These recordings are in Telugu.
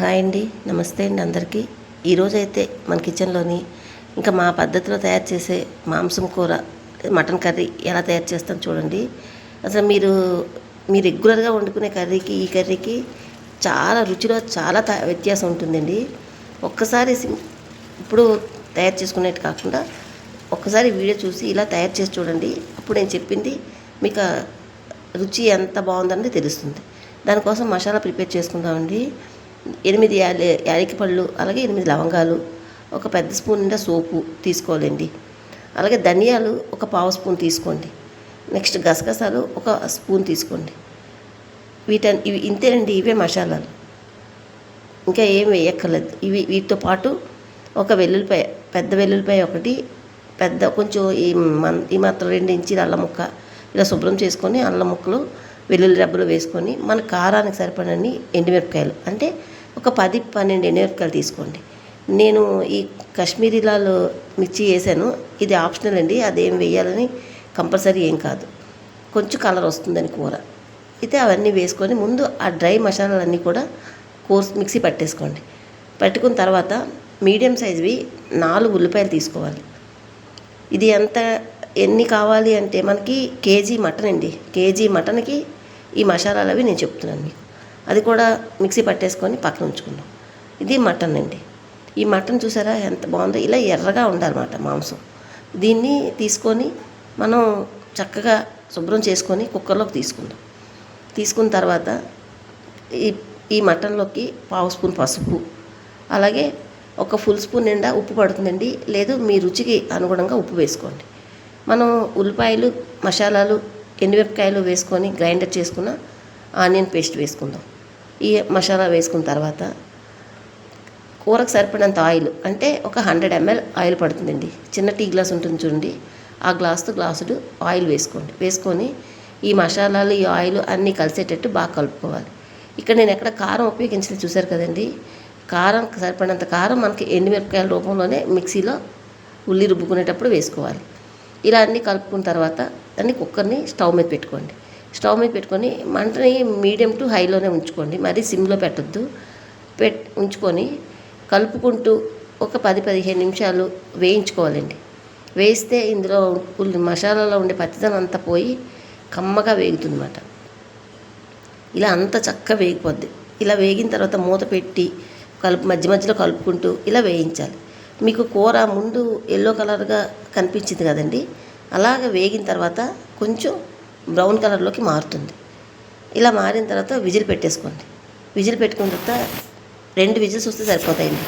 హాయ్ అండి నమస్తే అండి అందరికీ. ఈరోజైతే మన కిచెన్లోని ఇంకా మా పద్ధతిలో తయారు చేసే మాంసం కూర మటన్ కర్రీ ఎలా తయారు చేస్తాం చూడండి. అసలు మీరు మీరు రెగ్యులర్గా వండుకునే కర్రీకి ఈ కర్రీకి చాలా రుచిలో చాలా వ్యత్యాసం ఉంటుందండి. ఒక్కసారి ఇప్పుడు తయారు చేసుకునేట్టు కాకుండా ఒక్కసారి వీడియో చూసి ఇలా తయారు చేసి చూడండి. అప్పుడు నేను చెప్పింది మీకు రుచి ఎంత బాగుందనేది తెలుస్తుంది. దానికోసం మసాలా ప్రిపేర్ చేసుకుందామండి. ఎనిమిది యాలి యాలకి పళ్ళు అలాగే ఎనిమిది లవంగాలు ఒక పెద్ద స్పూన్ నిండా సోపు తీసుకోవాలండి. అలాగే ధనియాలు ఒక పావు స్పూన్ తీసుకోండి. నెక్స్ట్ గసగసాలు ఒక స్పూన్ తీసుకోండి. వీటన్ ఇవి ఇంతేనండి ఇవే మసాలాలు. ఇంకా ఏం వేయక్కర్లేదు. ఇవి వీటితో పాటు ఒక వెల్లుల్లిపాయ పెద్ద వెల్లుల్లిపాయ ఒకటి పెద్ద కొంచెం ఈ మన్ ఈ మాత్రం రెండు ఇంచీల అల్లం ముక్క ఇలా శుభ్రం చేసుకొని అల్లం ముక్కలు వెల్లుల్లి రబ్బలు వేసుకొని మన కారానికి సరిపడని ఎండుమిరపకాయలు. అంటే ఒక పది పన్నెండు ఎండుమిరపకాయలు తీసుకోండి. నేను ఈ కాశ్మీరీలాలు మిర్చి వేసాను. ఇది ఆప్షనల్ అండి. అదేం వేయాలని కంపల్సరీ ఏం కాదు. కొంచెం కలర్ వస్తుందని కూర. అయితే అవన్నీ వేసుకొని ముందు ఆ డ్రై మసాలాలన్నీ కూడా కోర్స్ మిక్సీ పట్టేసుకోండి. పట్టుకున్న తర్వాత మీడియం సైజువి నాలుగు ఉల్లిపాయలు తీసుకోవాలి. ఇది ఎంత ఎన్ని కావాలి అంటే మనకి కేజీ మటన్ అండి. కేజీ మటన్కి ఈ మసాలాలు అవి నేను చెప్తున్నాను మీకు. అది కూడా మిక్సీ పట్టేసుకొని పక్కన ఉంచుకున్నాం ఇది మటన్ అండి. ఈ మటన్ చూసారా ఎంత బాగుందో? ఇలా ఎర్రగా ఉండాలన్నమాట మాంసం. దీన్ని తీసుకొని మనం చక్కగా శుభ్రం చేసుకొని కుక్కర్లోకి తీసుకుందాం. తీసుకున్న తర్వాత ఈ ఈ మటన్లోకి పావు స్పూన్ పసుపు అలాగే ఒక ఫుల్ స్పూన్ నిండా ఉప్పు పడుతుందండి. లేదు మీ రుచికి అనుగుణంగా ఉప్పు వేసుకోండి. మనం ఉల్లిపాయలు మసాలాలు ఎండుమిరపకాయలు వేసుకొని గ్రైండర్ చేసుకున్న ఆనియన్ పేస్ట్ వేసుకుందాం. ఈ మసాలా వేసుకున్న తర్వాత కూరకు సరిపడినంత ఆయిల్ అంటే ఒక హండ్రెడ్ ఎంఎల్ ఆయిల్ పడుతుందండి. చిన్న టీ గ్లాస్ ఉంటుంది చూడండి. ఆ గ్లాస్తో గ్లాసుడు ఆయిల్ వేసుకోండి. వేసుకొని ఈ మసాలాలు ఈ ఆయిల్ అన్నీ కలిసేటట్టు బాగా కలుపుకోవాలి. ఇక్కడ నేను ఎక్కడ కారం ఉపయోగించలేదు చూశారు కదండి. కారం సరిపడినంత కారం మనకి ఎండుమిరపకాయల రూపంలోనే మిక్సీలో ఉల్లి రుబ్బుకునేటప్పుడు వేసుకోవాలి. ఇలా అన్నీ కలుపుకున్న తర్వాత అన్ని కుక్కర్ని స్టవ్ మీద పెట్టుకోండి. స్టవ్ మీద పెట్టుకొని మంటని మీడియం టు హైలోనే ఉంచుకోండి. మరీ సిమ్లో పెట్టొద్దు. పెట్ ఉంచుకొని కలుపుకుంటూ ఒక పది పదిహేను నిమిషాలు వేయించుకోవాలండి. వేస్తే ఇందులో ఉల్లి మసాలాలో ఉండే పచ్చిదనం అంతా పోయి కమ్మగా వేగుతుందన్నమాట. ఇలా అంత చక్కగా వేగిపోద్ది. ఇలా వేగిన తర్వాత మూత పెట్టి కలుపు మధ్య మధ్యలో కలుపుకుంటూ ఇలా వేయించాలి. మీకు కూర ముందు ఎల్లో కలర్గా కనిపించింది కదండి. అలాగ వేగిన తర్వాత కొంచెం బ్రౌన్ కలర్లోకి మారుతుంది. ఇలా మారిన తర్వాత విజిల్ పెట్టేసుకోండి. విజిల్ పెట్టుకున్న తర్వాత రెండు విజిల్స్ వస్తే సరిపోతాయండి.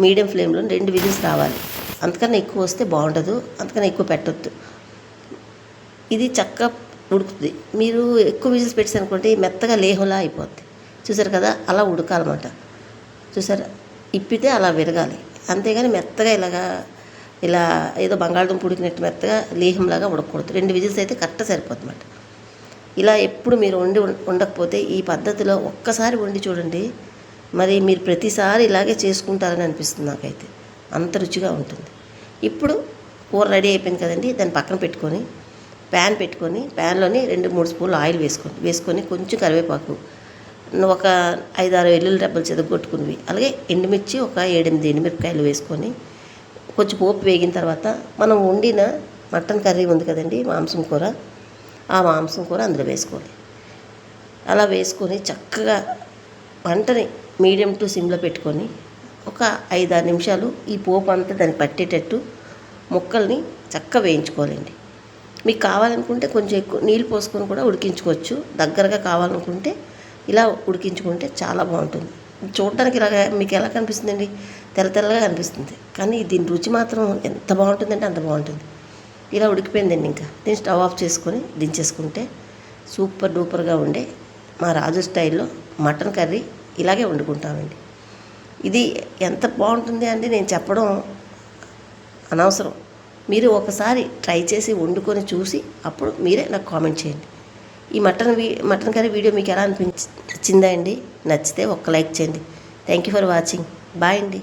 మీడియం ఫ్లేమ్లో రెండు విజిల్స్ రావాలి. అంతకన్నా ఎక్కువ వస్తే బాగుండదు. అంతకన్నా ఎక్కువ పెట్టొద్దు. ఇది చక్కగా ఉడుకుతుంది. మీరు ఎక్కువ విజిల్స్ పెట్టారు అనుకోండి మెత్తగా లేహంలా అయిపోద్ది. చూసారు కదా? అలా ఉడకాలన్నమాట. చూసారా? ఇప్పితే అలా విరగాలి. అంతేగాని మెత్తగా ఇలాగా ఇలా ఏదో బంగాళదుంప ఉడికినట్టు మెత్తగా లేహంలాగా ఉడకకూడదు. రెండు విజిల్స్ అయితే కరెక్ట్ సరిపోతుంది ఇలా ఎప్పుడు మీరు వండి ఉండకపోతే ఈ పద్ధతిలో ఒక్కసారి వండి చూడండి. మరి మీరు ప్రతిసారి ఇలాగే చేసుకుంటారని అనిపిస్తుంది నాకైతే. అంత రుచిగా ఉంటుంది. ఇప్పుడు కూర రెడీ అయిపోయింది కదండి దాన్ని పక్కన పెట్టుకొని ప్యాన్ పెట్టుకొని ప్యాన్లోని రెండు మూడు స్పూన్లు ఆయిల్ వేసుకోండి వేసుకొని కొంచెం కరివేపాకు ఒక ఐదారు వెల్లుల్లి రెబ్బలు చెదగొట్టుకునివి అలాగే ఎండుమిర్చి ఒక ఏడెనిమిది ఎండుమిరపకాయలు వేసుకొని కొంచెం పోపు వేగిన తర్వాత మనం వండిన మటన్ కర్రీ ఉంది కదండి మాంసం కూర. ఆ మాంసం కూర అందులో వేసుకోవాలి అలా వేసుకొని చక్కగా వంటని మీడియం టు సిమ్లో పెట్టుకొని ఒక ఐదారు నిమిషాలు ఈ పోపు అంతా దానికి పట్టేటట్టు ముక్కల్ని చక్కగా వేయించుకోవాలండి. మీకు కావాలనుకుంటే కొంచెం ఎక్కువ నీళ్ళు పోసుకొని కూడా ఉడికించుకోవచ్చు. దగ్గరగా కావాలనుకుంటే ఇలా ఉడికించుకుంటే చాలా బాగుంటుంది. చూడటానికి ఇలాగ మీకు ఎలా కనిపిస్తుందండి? తెల్ల తెల్లగా కనిపిస్తుంది. కానీ దీని రుచి మాత్రం ఎంత బాగుంటుందంటే అంత బాగుంటుంది. ఇలా ఉడికిపోయిందండి ఇంకా. దీన్ని స్టవ్ ఆఫ్ చేసుకొని దించేసుకుంటే సూపర్ డూపర్గా ఉండే మా రాజు స్టైల్లో మటన్ కర్రీ ఇలాగే వండుకుంటామండి. ఇది ఎంత బాగుంటుంది అంటే నేను చెప్పడం అనవసరం. మీరు ఒకసారి ట్రై చేసి వండుకొని చూసి అప్పుడు మీరే నాకు కామెంట్ చేయండి. ఈ మటన్ వీ మటన్ కర్రీ వీడియో మీకు ఎలా అనిపించిందా అండి? నచ్చితే ఒక్క లైక్ చేయండి. Thank you for watching bye అండి.